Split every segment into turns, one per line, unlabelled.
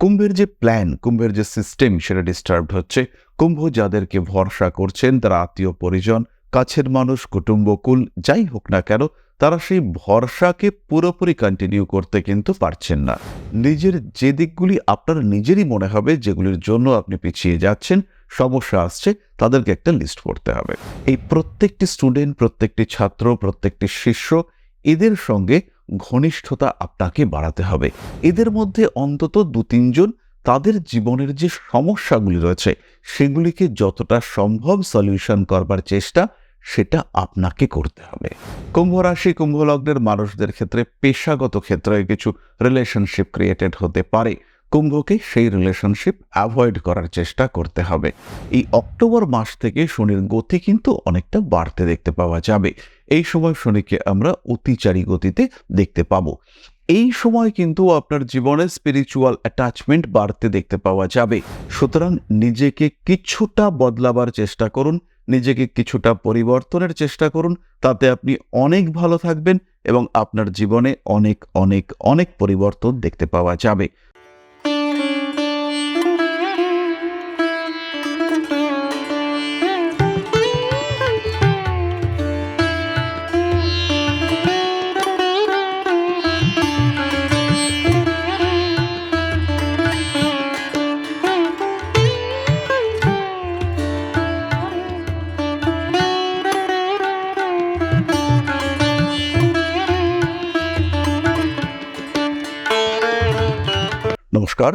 কুম্ভের যে প্ল্যান কুম্ভের যে সিস্টেম সেটা ডিস্টার্বড হচ্ছে। কুম্ভ যাদেরকে ভরসা করছেন, তারা আত্মীয় পরিজন, কাছের মানুষ কুটুম্বকুল যাই হোক না কেন, তারা সেই ভরসাকে পুরোপুরি কন্টিনিউ করতে কিন্তু পারছেন না। নিজের যে দিকগুলি আপনার নিজেরই মনে হবে, যেগুলির জন্য আপনি পিছিয়ে যাচ্ছেন, সমস্যা আসছে, তাদেরকে একটা লিস্ট করতে হবে। এই প্রত্যেকটি স্টুডেন্ট প্রত্যেকটি ছাত্র, প্রত্যেকটি শিষ্য, এদের সঙ্গে ঘনিষ্ঠতা আপনাকে বাড়াতে হবে। এদের মধ্যে অন্তত দু তিনজন তাদের জীবনের যে সমস্যাগুলি রয়েছে, সেগুলিকে যতটা সম্ভব সলিউশন করবার চেষ্টা, সেটা আপনাকে করতে হবে। কুম্ভ রাশি মানুষদের ক্ষেত্রে পেশাগত ক্ষেত্রে কিছু রিলেশনশিপ ক্রিয়েটেড হতে পারে। কুম্ভকে সেই রিলেশনশিপ অ্যাভয়েড করার চেষ্টা করতে হবে। এই অক্টোবর মাস থেকে শনির গতি কিন্তু অনেকটা বাড়তে দেখতে পাওয়া যাবে। এই সময় শনিকে আমরা অতিচারী গতিতে দেখতে পাবো। এই সময় কিন্তু আপনার জীবনে স্পিরিচুয়াল অ্যাটাচমেন্ট বাড়তে দেখতে পাওয়া যাবে। সুতরাং নিজেকে কিছুটা বদলাবার চেষ্টা করুন, নিজেকে কিছুটা পরিবর্তনের চেষ্টা করুন, তাতে আপনি অনেক ভালো থাকবেন এবং আপনার জীবনে অনেক অনেক অনেক পরিবর্তন দেখতে পাওয়া যাবে। নমস্কার।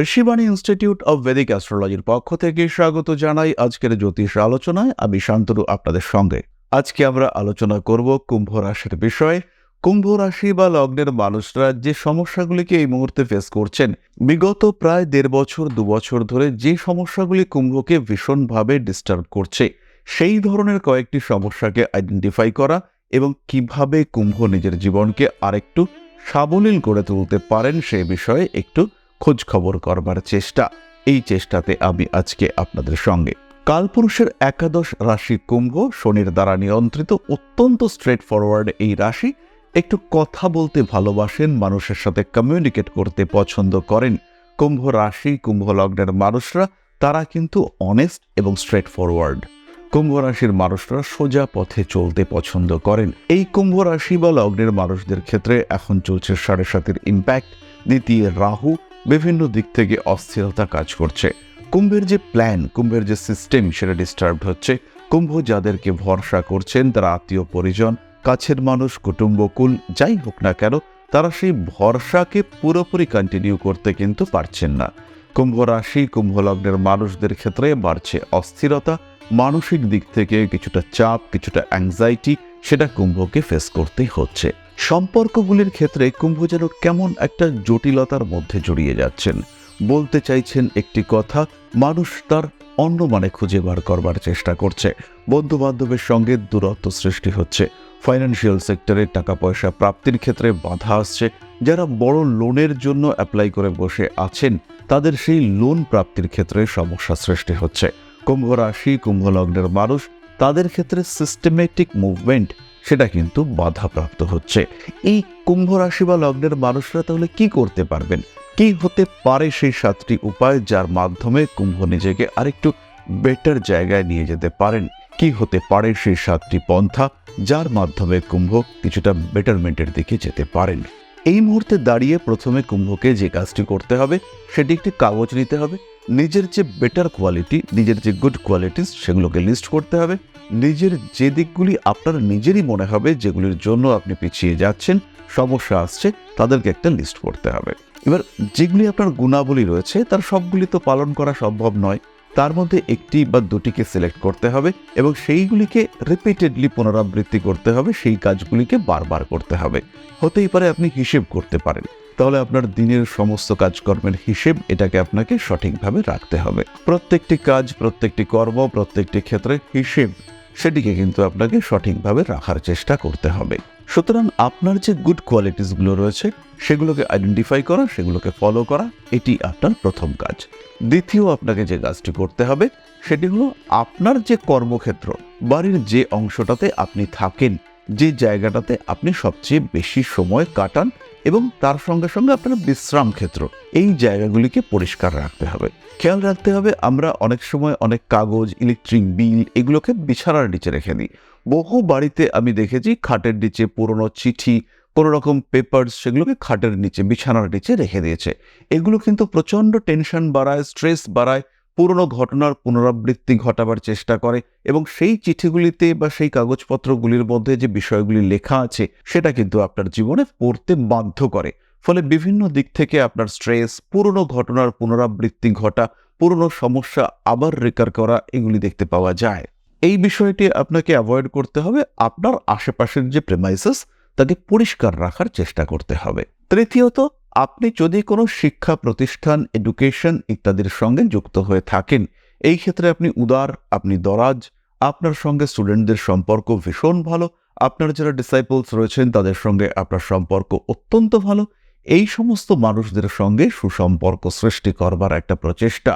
ঋষিবাণী ইনস্টিটিউট অব ভেদিক অ্যাস্ট্রোলজির পক্ষ থেকে স্বাগত জানাই আজকের জ্যোতিষ আলোচনায়। আমি শান্তনু আপনাদের সঙ্গে। আজকে আমরা আলোচনা করব কুম্ভ রাশির বিষয়ে। কুম্ভ রাশি বা লগ্নের মানুষরা যে সমস্যাগুলিকে এই মুহূর্তে ফেস করছেন, বিগত প্রায় দেড় বছর, দু বছর ধরে যে সমস্যাগুলি কুম্ভকে ভীষণভাবে ডিস্টার্ব করছে, সেই ধরনের কয়েকটি সমস্যাকে আইডেন্টিফাই করা এবং কীভাবে কুম্ভ নিজের জীবনকে আরেকটু সাবলীল করে তুলতে পারেন সে বিষয়ে একটু খোঁজ খবর করবার চেষ্টা। এই চেষ্টাতে আমি আজকে আপনাদের সঙ্গে। কালপুরুষের একাদশ রাশি কুম্ভ শনির দ্বারা নিয়ন্ত্রিত অত্যন্ত স্ট্রেট ফরওয়ার্ড এই রাশি। একটু কথা বলতে ভালোবাসেন, মানুষের সাথে কমিউনিকেট করতে পছন্দ করেন। কুম্ভ রাশি, কুম্ভ লগ্নের মানুষরা, তারা কিন্তু অনেস্ট এবং স্ট্রেট ফরওয়ার্ড কুম্ভ রাশির মানুষরা সোজা পথে চলতে পছন্দ করেন। এই কুম্ভ রাশি বা লগ্নের মানুষদের ক্ষেত্রে এখন চলছে সাড়ে সাতের ইম্প্যাক্ট দ্বিতীয় রাহু বিভিন্ন দিক থেকে অস্থিরতা কাজ করছে। কুম্ভের যে প্ল্যান কুম্ভের যে সিস্টেম সেটা ডিস্টার্বড হচ্ছে। কুম্ভ যাদেরকে ভরসা করছেন, তারা আত্মীয় পরিজন, কাছের মানুষ কুটুম্বকুল যাই হোক না কেন, তারা সেই ভরসাকে পুরোপুরি কন্টিনিউ করতে কিন্তু পারছেন না। কুম্ভ রাশি, কুম্ভ লগ্নের মানুষদের ক্ষেত্রে বাড়ছে অস্থিরতা মানসিক দিক থেকে কিছুটা চাপ, কিছুটা অ্যাংজাইটি সেটা কুম্ভকে ফেস করতেই হচ্ছে। সম্পর্কগুলির ক্ষেত্রে কুম্ভ যেন কেমন একটা জটিলতার মধ্যে জড়িয়ে যাচ্ছেন। বলতে চাইছেন একটি কথা, মানুষ তার অন্য মানে খুঁজে বার করবার চেষ্টা করছে। বন্ধু বান্ধবের সঙ্গে দূরত্ব সৃষ্টি হচ্ছে। ফাইন্যান্সিয়াল সেক্টরে টাকা পয়সা প্রাপ্তির ক্ষেত্রে বাধা আসছে। যারা বড় লোনের জন্য অ্যাপ্লাই করে বসে আছেন, তাদের সেই লোন প্রাপ্তির ক্ষেত্রে সমস্যা সৃষ্টি হচ্ছে। কুম্ভ রাশি, কুম্ভ লগ্নের মানুষ, তাদের ক্ষেত্রে সিস্টেমেটিক মুভমেন্ট সেটা কিন্তু বাধাপ্রাপ্ত হচ্ছে। এই কুম্ভ রাশি বা লগ্নের মানুষরা তাহলে কি করতে পারবেন? কি হতে পারে সেই সাতটি উপায় যার মাধ্যমে কুম্ভ নিজেকে আরেকটু বেটার জায়গায় নিয়ে যেতে পারেন? কি হতে পারে সেই সাতটি পন্থা যার মাধ্যমে কুম্ভ কিছুটা বেটারমেন্টের দিকে যেতে পারেন? এই মুহূর্তে দাঁড়িয়ে প্রথমে কুম্ভকে যে কাজটি করতে হবে, সেটি একটি কাগজ নিতে হবে। নিজের যে বেটার কোয়ালিটি নিজের যে গুড কোয়ালিটিস সেগুলোকে লিস্ট করতে হবে। নিজের যে দিকগুলি আপনার নিজেরই মনে হবে, যেগুলির জন্য আপনি পিছিয়ে যাচ্ছেন, সমস্যা আসছে, তাদেরকে একটা লিস্ট করতে হবে। এবার যেগুলি আপনার গুণাবলী রয়েছে, তার সবগুলি তো পালন করা সম্ভব নয়। তার মধ্যে একটি বা দুটিকে সিলেক্ট করতে হবে এবং সেইগুলিকে রিপিটেডলি পুনরাবৃত্তি করতে হবে, সেই কাজগুলিকে বারবার করতে হবে। হতেই পারে আপনি হিসেব করতে পারেন। তাহলে আপনার দিনের সমস্ত কাজকর্মের হিসেব এটাকে আপনাকে সঠিকভাবে রাখতে হবে। প্রত্যেকটি কাজ, প্রত্যেকটি কর্ম, প্রত্যেকটি ক্ষেত্রে হিসেব সেটিকে কিন্তু আপনাকে সঠিকভাবে রাখার চেষ্টা করতে হবে। সুতরাং আপনার যে গুড কোয়ালিটিসগুলো রয়েছে, সেগুলোকে আইডেন্টিফাই করা, সেগুলোকে ফলো করা, এটি আপনার প্রথম কাজ। দ্বিতীয় আপনাকে যে কাজটি করতে হবে, সেটি হলো আপনার যে কর্মক্ষেত্র, বাড়ির যে অংশটাতে আপনি থাকেন, যে জায়গাটাতে আপনি সবচেয়ে বেশি সময় কাটান এবং তার সঙ্গে সঙ্গে আপনার বিশ্রাম ক্ষেত্র, এই জায়গাগুলিকে পরিষ্কার রাখতে হবে। খেয়াল রাখতে হবে, আমরা অনেক সময় অনেক কাগজ ইলেকট্রিক বিল এগুলোকে বিছানার নিচে রেখে দিই। বহু বাড়িতে আমি দেখেছি খাটের নিচে পুরনো চিঠি, কোনো রকম পেপার সেগুলোকে খাটের নিচে, বিছানার নিচে রেখে দিয়েছে। এগুলো কিন্তু প্রচণ্ড টেনশন বাড়ায় স্ট্রেস বাড়ায় পুরনো ঘটনার পুনরাবৃত্তি ঘটাবার চেষ্টা করে এবং সেই চিঠিগুলিতে বা সেই কাগজপত্রগুলির মধ্যে যে বিষয়গুলি লেখা আছে, সেটা কিন্তু আপনার জীবনে পড়তে বাধ্য করে। ফলে বিভিন্ন দিক থেকে আপনার স্ট্রেস, পুরনো ঘটনার পুনরাবৃত্তি ঘটা, পুরনো সমস্যা আবার রেকার করা, এগুলি দেখতে পাওয়া যায়। এই বিষয়টি আপনাকে অ্যাভয়েড করতে হবে। আপনার আশেপাশের যে প্রেমাইসেস তাকে পরিষ্কার রাখার চেষ্টা করতে হবে। তৃতীয়ত আপনি যদি কোনো শিক্ষা প্রতিষ্ঠান এডুকেশন ইত্যাদির সঙ্গে যুক্ত হয়ে থাকেন, এই ক্ষেত্রে আপনি উদার, আপনি দরাজ, আপনার সঙ্গে স্টুডেন্টদের সম্পর্ক ভীষণ ভালো, আপনার যারা ডিসাইপলস রয়েছেন তাদের সঙ্গে আপনার সম্পর্ক অত্যন্ত ভালো, এই সমস্ত মানুষদের সঙ্গে সুসম্পর্ক সৃষ্টি করবার একটা প্রচেষ্টা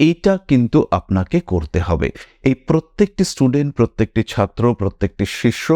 এইটা কিন্তু আপনাকে করতে হবে। এই প্রত্যেকটি স্টুডেন্ট প্রত্যেকটি ছাত্র, প্রত্যেকটি শিষ্য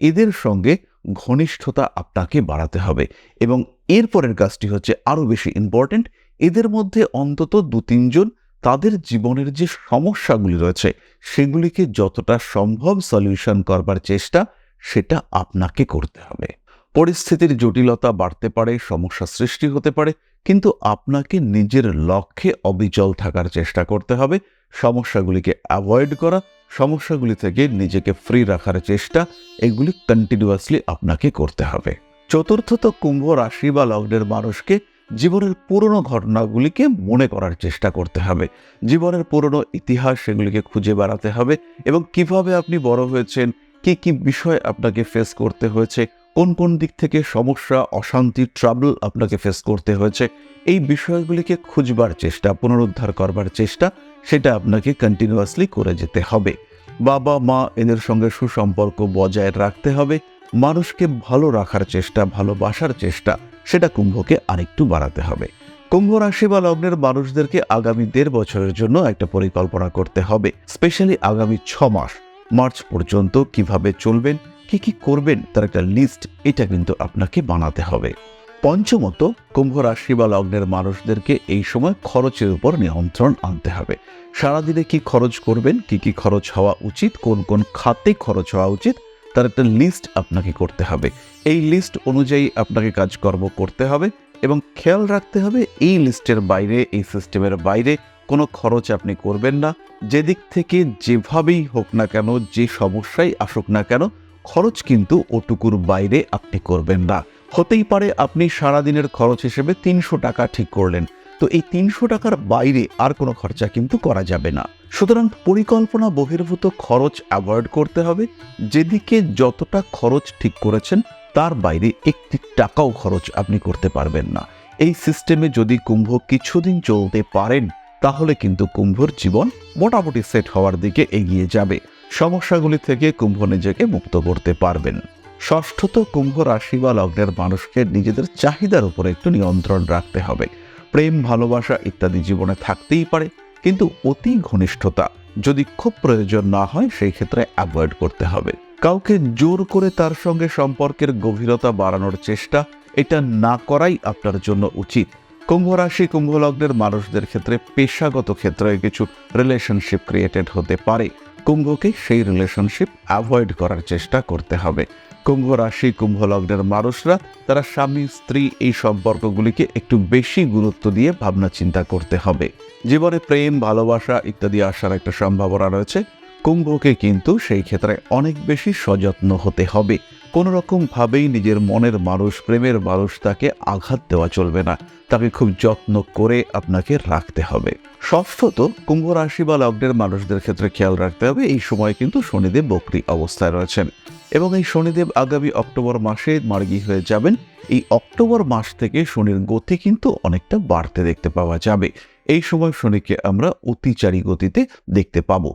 এদের সঙ্গে ঘনিষ্ঠতা আপনাকে বাড়াতে হবে এবং এরপরের কাজটি হচ্ছে আরও বেশি ইম্পর্ট্যান্ট এদের মধ্যে অন্তত দু তিনজন তাদের জীবনের যে সমস্যাগুলি রয়েছে, সেগুলিকে যতটা সম্ভব সলিউশন করবার চেষ্টা সেটা আপনাকে করতে হবে। পরিস্থিতির জটিলতা বাড়তে পারে, সমস্যা সৃষ্টি হতে পারে, কিন্তু আপনাকে নিজের লক্ষ্যে অবিচল থাকার চেষ্টা করতে হবে, সমস্যাগুলিকে অ্যাভয়েড করা সমস্যাগুলি থেকে নিজেকে ফ্রি রাখার চেষ্টা, এগুলি কন্টিনিউয়াসলি আপনাকে করতে হবে। চতুর্থত কুম্ভ রাশি বা লগ্নের মানুষকে জীবনের পুরনো ঘটনাগুলিকে মনে করার চেষ্টা করতে হবে। জীবনের পুরনো ইতিহাস সেগুলিকে খুঁজে বেড়াতে হবে এবং কীভাবে আপনি বড় হয়েছেন, কি কি বিষয় আপনাকে ফেস করতে হয়েছে, কোন কোন দিক থেকে সমস্যা, অশান্তি ট্রাবল আপনাকে ফেস করতে হয়েছে, এই বিষয়গুলিকে খুঁজবার চেষ্টা, পুনরুদ্ধার করবার চেষ্টা সেটা আপনাকে কন্টিনিউয়াসলি করে যেতে হবে। বাবা, মা এদের সঙ্গে সুসম্পর্ক বজায় রাখতে হবে। মানুষকে ভালো রাখার চেষ্টা, ভালোবাসার চেষ্টা, সেটা কুম্ভকে আরেকটু বাড়াতে হবে। কুম্ভ রাশি বা লগ্নের মানুষদেরকে আগামী দেড় বছরের জন্য একটা পরিকল্পনা করতে হবে স্পেশালি আগামী ছ মাস। মার্চ পর্যন্ত কীভাবে চলবেন, কি কি করবেন, তার একটা লিস্ট এটা কিন্তু আপনাকে বানাতে হবে। পঞ্চমত, কুম্ভ রাশি বা লগ্নের মানুষদেরকে এই সময় খরচের উপর নিয়ন্ত্রণ আনতে হবে। সারাদিনে কি খরচ করবেন? কি কি খরচ হওয়া উচিত? কোন কোন খাতে খরচ হওয়া উচিত? তার একটা লিস্ট আপনাকে করতে হবে। এই লিস্ট অনুযায়ী আপনাকে কাজকর্ম করতে হবে এবং খেয়াল রাখতে হবে এই লিস্টের বাইরে, এই সিস্টেমের বাইরে কোনো খরচ আপনি করবেন না। যেদিক থেকে যেভাবেই হোক না কেন, যে সমস্যাই আসুক না কেন, খরচ কিন্তু ওটুকুর বাইরে আপনি করবেন না। হতেই পারে আপনি সারাদিনের খরচ হিসেবে তিনশো টাকা ঠিক করলেন। তো এই তিনশো টাকার বাইরে আর কোনো খরচা কিন্তু করা যাবে না। সুতরাং পরিকল্পনা বহির্ভূত খরচ অ্যাভয়েড করতে হবে। যেদিকে যতটা খরচ ঠিক করেছেন, তার বাইরে একটি টাকাও খরচ আপনি করতে পারবেন না। এই সিস্টেমে যদি কুম্ভ কিছুদিন চলতে পারেন, তাহলে কিন্তু কুম্ভর জীবন মোটামুটি সেট হওয়ার দিকে এগিয়ে যাবে। সমস্যাগুলি থেকে কুম্ভ নিজেকে মুক্ত করতে পারবেন। ষষ্ঠত কুম্ভ রাশি বা লগ্নের মানুষকে নিজেদের চাহিদার উপরে একটু নিয়ন্ত্রণ রাখতে হবে। প্রেম, ভালোবাসা ইত্যাদি জীবনে থাকতেই পারে, কিন্তু অতি ঘনিষ্ঠতা। যদি খুব প্রয়োজন না হয়, সেই ক্ষেত্রে অ্যাভয়েড করতে হবে। কাউকে জোর করে তার সঙ্গে সম্পর্কের গভীরতা বাড়ানোর চেষ্টা, এটা না করাই আপনার জন্য উচিত। কুম্ভ রাশি, কুম্ভ লগ্নের মানুষদের ক্ষেত্রে পেশাগত ক্ষেত্রে কিছু রিলেশনশিপ ক্রিয়েটেড হতে পারে। কুম্ভকে সেই রিলেশনশিপ অ্যাভয়েড করার চেষ্টা করতে হবে। কুম্ভ রাশি, কুম্ভ লগ্নের মানুষরা, তারা স্বামী, স্ত্রী এই সম্পর্কগুলিকে একটু বেশি গুরুত্ব দিয়ে ভাবনা চিন্তা করতে হবে। জীবনে প্রেম, ভালোবাসা ইত্যাদি আসার একটা সম্ভাবনা রয়েছে। কুম্ভকে কিন্তু সেই ক্ষেত্রে অনেক বেশি সযত্ন হতে হবে। কোনো রকম ভাবেই নিজের মনের মানুষ, প্রেমের মানুষ তাকে আঘাত দেওয়া চলবে না। তাকে খুব যত্ন করে আপনাকে রাখতে হবে। ষষ্ঠত, কুম্ভ রাশি বা লগ্নের মানুষদের ক্ষেত্রে খেয়াল রাখতে হবে, এই সময় কিন্তু শনিদেব বকরি অবস্থায় রয়েছেন। এবং এই শনিদেব আগামী অক্টোবর মাসে মার্গী হয়ে যাবেন। এই অক্টোবর মাস থেকে শনির গতি কিন্তু অনেকটা বাড়তে দেখতে পাওয়া যাবে। এই সময় শনিকে আমরা অতিচারী গতিতে দেখতে পাবো।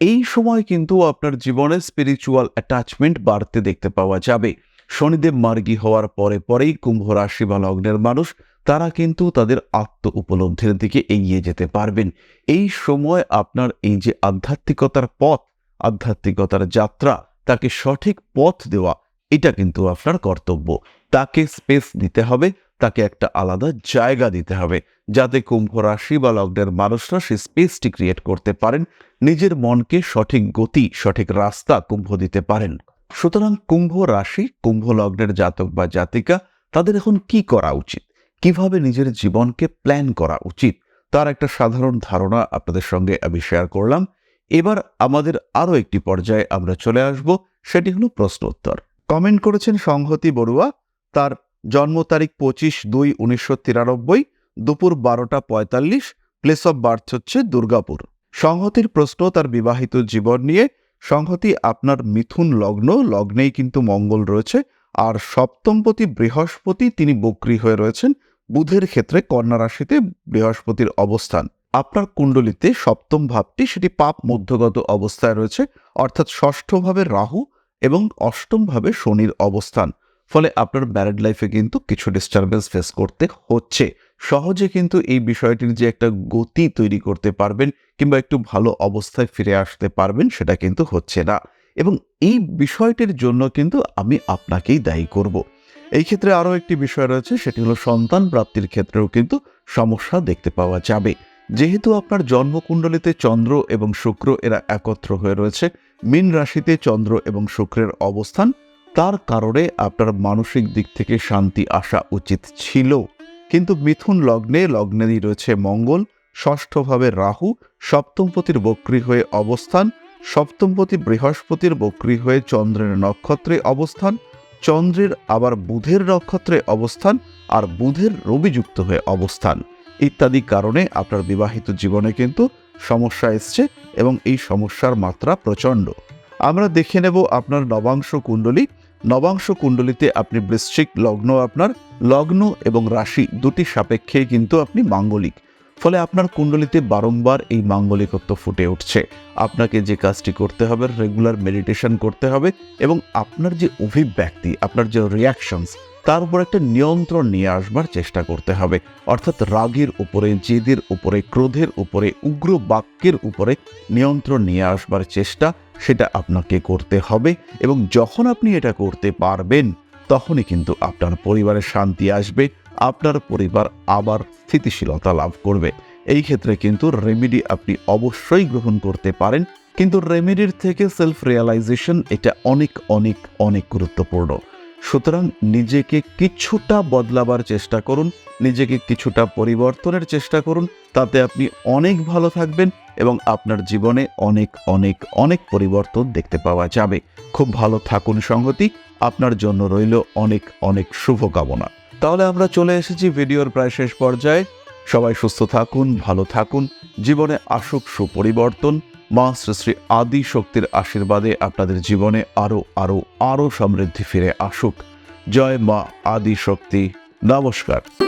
এই সময় কিন্তু আপনার জীবনে স্পিরিচুয়াল অ্যাটাচমেন্ট বাড়তে দেখতে পাওয়া যাবে। শনিদেব মার্গী হওয়ার পরে পরেই কুম্ভ রাশি বা লগ্নের মানুষ, তারা কিন্তু তাদের আত্ম উপলব্ধির দিকে এগিয়ে যেতে পারবেন। এই সময় আপনার এই যে আধ্যাত্মিকতার পথ, আধ্যাত্মিকতার যাত্রা তাকে সঠিক পথ দেওয়া, এটা কিন্তু আপনার কর্তব্য। তাকে স্পেস দিতে হবে, তাকে একটা আলাদা জায়গা দিতে হবে, যাতে কুম্ভ রাশি বা লগ্নের মানুষরা সেই স্পেসটি ক্রিয়েট করতে পারেন, নিজের মনকে সঠিক গতি, সঠিক রাস্তা কুম্ভ দিতে পারেন। সুতরাং কুম্ভ রাশি, কুম্ভ লগ্নের জাতক বা জাতিকা, তাদের এখন কি করা উচিত? কীভাবে নিজের জীবনকে প্ল্যান করা উচিত? তার একটা সাধারণ ধারণা আপনাদের সঙ্গে আমি শেয়ার করলাম। এবার আমাদের আরও একটি পর্যায়ে আমরা চলে আসব, সেটি হলো প্রশ্নোত্তর। কমেন্ট করেছেন সংহতি বড়ুয়া, তার জন্ম তারিখ পঁচিশ দুই উনিশশো তিরানব্বই, দুপুর বারোটা পঁয়তাল্লিশ প্লেস অফ বার্থ হচ্ছে দুর্গাপুর। সংহতির প্রশ্ন তার বিবাহিত জীবন নিয়ে, সংহতি আপনার মিথুন লগ্ন, লগ্নেই কিন্তু মঙ্গল রয়েছে, আর সপ্তমপতি বৃহস্পতি তিনি বক্রী হয়ে রয়েছেন, বুধের ক্ষেত্রে কন্যা রাশিতে বৃহস্পতির অবস্থান। আপনার কুণ্ডলিতে সপ্তম ভাবটি, সেটি পাপ মধ্যগত অবস্থায় রয়েছে, অর্থাৎ ষষ্ঠভাবে রাহু এবং অষ্টমভাবে শনির অবস্থান। ফলে আপনার ম্যারেড লাইফে কিন্তু কিছু ডিস্টারবেন্স ফেস করতে হচ্ছে। সহজে কিন্তু এই বিষয়টির যে একটা গতি তৈরি করতে পারবেন কিংবা একটু ভালো অবস্থায় ফিরে আসতে পারবেন, সেটা কিন্তু হচ্ছে না। এবং এই বিষয়টির জন্য কিন্তু আমি আপনাকেই দায়ী করব। এই ক্ষেত্রে আরও একটি বিষয় রয়েছে, সেটি হলো সন্তান প্রাপ্তির ক্ষেত্রেও কিন্তু সমস্যা দেখতে পাওয়া যাবে। যেহেতু আপনার জন্মকুণ্ডলিতে চন্দ্র এবং শুক্র এরা একত্র হয়ে রয়েছে, মীন রাশিতে চন্দ্র এবং শুক্রের অবস্থান, তার কারণে আপনার মানসিক দিক থেকে শান্তি আসা উচিত ছিল। কিন্তু মিথুন লগ্নে লগ্নেরই রয়েছে মঙ্গল, ষষ্ঠভাবে রাহু, সপ্তমপতির বক্রী হয়ে অবস্থান, সপ্তমপতি বৃহস্পতির বক্রী হয়ে চন্দ্রের নক্ষত্রে অবস্থান, চন্দ্রের আবার বুধের নক্ষত্রে অবস্থান, আর বুধের রবিযুক্ত হয়ে অবস্থান। ইত্যাদি কারণে আপনার বিবাহিত জীবনে কিন্তু সমস্যা এসছে এবং এই সমস্যার মাত্রা প্রচণ্ড। আমরা দেখে নেব আপনার নবাংশ কুণ্ডলী। নবাংশ কুণ্ডলিতে আপনি বৃশ্চিক লগ্ন আপনার। লগ্ন এবং রাশি দুটি সাপেক্ষে কিন্তু আপনি মাঙ্গলিক। ফলে আপনার কুণ্ডলিতে বারংবার এই মাঙ্গলিকত্ব ফুটে উঠছে। আপনাকে যে কাজটি করতে হবে রেগুলার মেডিটেশন করতে হবে এবং আপনার যে অভিব্যক্তি, আপনার যে রিয়াকশনস তার উপর একটা নিয়ন্ত্রণ নিয়ে আসবার চেষ্টা করতে হবে। অর্থাৎ রাগের উপরে, জেদের উপরে, ক্রোধের উপরে, উগ্র বাক্যের উপরে নিয়ন্ত্রণ নিয়ে আসবার চেষ্টা সেটা আপনাকে করতে হবে এবং যখন আপনি এটা করতে পারবেন, তখনই কিন্তু আপনার পরিবারের শান্তি আসবে, আপনার পরিবার আবার স্থিতিশীলতা লাভ করবে। এই ক্ষেত্রে কিন্তু রেমেডি আপনি অবশ্যই গ্রহণ করতে পারেন, কিন্তু রেমেডির থেকে সেলফ রিয়ালাইজেশন এটা অনেক অনেক অনেক গুরুত্বপূর্ণ। সুতরাং নিজেকে কিছুটা বদলাবার চেষ্টা করুন, নিজেকে কিছুটা পরিবর্তনের চেষ্টা করুন, তাতে আপনি অনেক ভালো থাকবেন এবং আপনার জীবনে অনেক অনেক অনেক পরিবর্তন দেখতে পাওয়া যাবে। খুব ভালো থাকুন সংহতি, আপনার জন্য রইল অনেক অনেক শুভকামনা। তাহলে আমরা চলে এসেছি ভিডিওর প্রায় শেষ পর্যায়ে। সবাই সুস্থ থাকুন, ভালো থাকুন, জীবনে আসুক সুপরিবর্তন। মা শ্রী আদি শক্তির আশীর্বাদে আপনাদের জীবনে আরও আরও আরও সমৃদ্ধি ফিরে আসুক। জয় মা আদি শক্তি নমস্কার।